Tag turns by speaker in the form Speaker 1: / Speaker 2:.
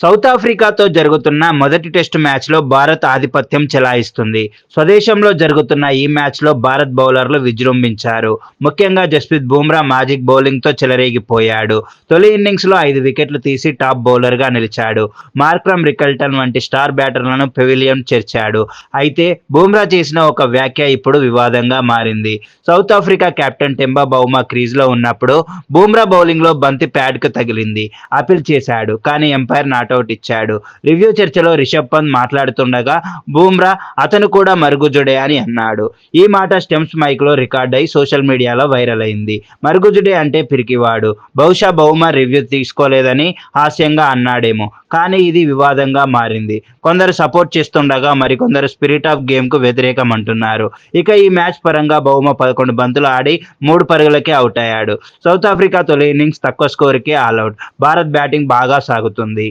Speaker 1: South ఆఫ్రికాతో జరుగుతున్న మొదటి test మ్యాచ్లో భారత్ ఆధిపత్యం చెలాయిస్తుంది. స్వదేశంలో జరుగుతున్న ఈ మ్యాచ్లో భారత్ బౌలర్లు విజృంభించారు. ముఖ్యంగా జస్ప్రీత్ బుమ్రా మ్యాజిక్ బౌలింగ్తో చెలరేగిపోయాడు. తొలి ఇన్నింగ్స్లో ఐదు వికెట్లు తీసి టాప్ బౌలర్గా నిలిచాడు. మార్క్రమ్ రికల్టన్ వంటి స్టార్ బ్యాటర్లను పెవిలియన్ చేర్చాడు. అయితే బుమ్రా చేసిన ఒక వ్యాఖ్య ఇప్పుడు వివాదంగా మారింది. South Africa captain Temba Bavuma క్రీజ్లో ఉన్నప్పుడు బుమ్రా బౌలింగ్లో బంతి ప్యాడ్కు తగిలింది. అపీల్ చేశాడు కానీ ఎంపైర్ నాటౌట్ ఇచ్చాడు. రివ్యూ చర్చలో రిషబ్ పంత్ మాట్లాడుతుండగా బూమ్రా అతను కూడా మరుగుజుడే అని అన్నాడు. ఈ మాట స్టెమ్స్ మైక్లో రికార్డ్ అయి సోషల్ మీడియాలో వైరల్ అయింది. మరుగుజుడే అంటే పిరికివాడు. బహుశా బహుమ రివ్యూ తీసుకోలేదని హాస్యంగా అన్నాడేమో. కానీ ఇది వివాదంగా మారింది. కొందరు సపోర్ట్ చేస్తుండగా మరికొందరు స్పిరిట్ ఆఫ్ గేమ్కు వ్యతిరేకం అంటున్నారు ఇక ఈ మ్యాచ్ పరంగా బహుమ పదకొండు బంతులు ఆడి మూడు పరుగులకే అవుట్ అయ్యాడు. సౌత్ ఆఫ్రికా తొలి ఇన్నింగ్స్ తక్కువ స్కోర్కే ఆల్అవుట్ భారత్ బ్యాటింగ్ బాగా సాగుతుంది.